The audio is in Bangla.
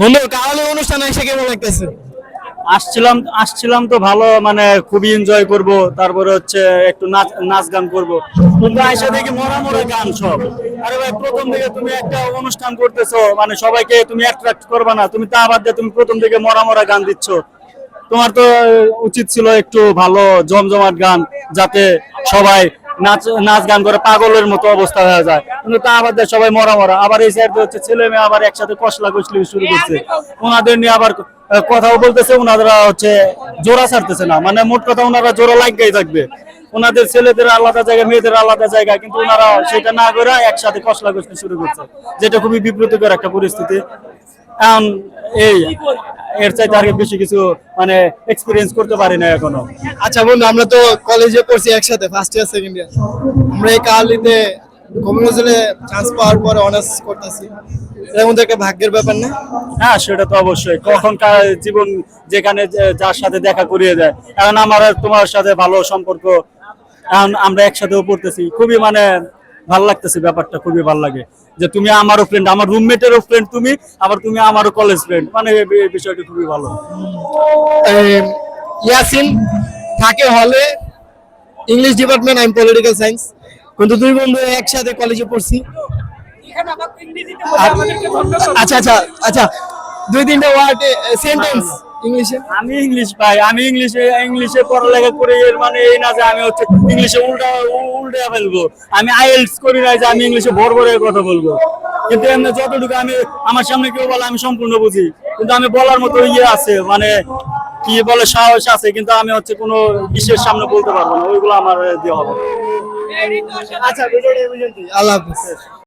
বন্ধু, কাওয়ালি অনুষ্ঠানে এসে কেমন লাগতেছে? আসছিলাম আসছিলাম তো ভালো মানে খুবই এনজয় করব, তারপরে হচ্ছে একটু নাচ নাচ গান করব। কিন্তু আইসা দেখি মরা মরা গান সব। আরে ভাই, প্রথম থেকে তুমি একটা অনুষ্ঠান করতেছো মানে সবাইকে তুমি অ্যাট্রাক্ট করবে না, তুমি তা বাদ দিয়ে তুমি প্রথম থেকে মরা মরা গান দিচ্ছ। তোমার তো উচিত ছিল একটু ভালো, জমজমাট গান, যাতে সবাই নাচ নাচ গান করে পাগলের মতো অবস্থা হয়ে যায়। কিন্তু তা আবার সবাই মরা মরা। আবার এই সাইড হচ্ছে ছেলে মেয়ে আবার একসাথে কষলা কষলি শুরু করছে। ওনাদের নিয়ে আবার কথাও বলতেছে, ওনারা হচ্ছে জোড়া ছাড়তেছে না। মানে মোট কথা ওনারা জোড়া লাগাই থাকবে। ওনাদের ছেলেদের আলাদা জায়গা, মেয়েদের আলাদা জায়গা, কিন্তু ওনারা সেটা না করে একসাথে কষলা কষলি শুরু করছে। যেটা খুবই বিব্রতকর একটা পরিস্থিতি। এখন এই এর চাইতে আর বেশি কিছু মানে এক্সপিরিয়েন্স করতে পারি না এখনও। আচ্ছা বন্ধু আমরা তো কলেজে পড়ছি একসাথে ফার্স্ট ইয়ার সেকেন্ড ইয়ার আমরা এই কাওয়ালিতে কমিউনিজে চান্স পাওয়ার পরে অনার্স করতেছি। এর মধ্যে একটা ভাগ্যের ব্যাপার না? হ্যাঁ সেটা তো অবশ্যই। কখন কার জীবন যেখানে যার সাথে দেখা করিয়ে দেয়। এখন আমার তোমার সাথে ভালো সম্পর্ক এখন আমরা একসাথেও পড়তেছি। খুবই মানে ভালো লাগতেছে ব্যাপারটা খুবই ভালো লাগে। যে তুমি আমারও ফ্রেন্ড আমার রুমমেটেরও ফ্রেন্ড তুমি আবার তুমি আমারও কলেজ ফ্রেন্ড মানে বিষয়টা খুবই ভালো। ইয়াসিন থাকে হলে ইংলিশ ডিপার্টমেন্ট আমি পলিটিক্যাল সায়েন্স কিন্তু দুই বন্ধু একসাথে কলেজে পড়ছি। আচ্ছা আচ্ছা আচ্ছা দুই তিনটা ওয়ার্ড সেন্টেন্স ইংলিশে আমি ইংলিশ পাই আমি ইংলিশে ইংলিশে পড়ালেখা করে এর মানে এই না যে আমি হচ্ছে ইংলিশে উল্টা উল্টে ফেলব। আমি আইএলস করি নাই যে আমি ইংলিশে বড় বড় কথা বলব। কিন্তু এমনি যতটুকু আমি, আমার সামনে কেউ বলে আমি সম্পূর্ণ বুঝি। কিন্তু আমি বলার মতো ইয়ে আছে মানে কি বলে সাহস আছে, কিন্তু আমি হচ্ছে কোনো বিশ্বের সামনে বলতে পারব না। ওইগুলো আমার দিয়ে হবে। আচ্ছা। আল্লাহ হাফিজ।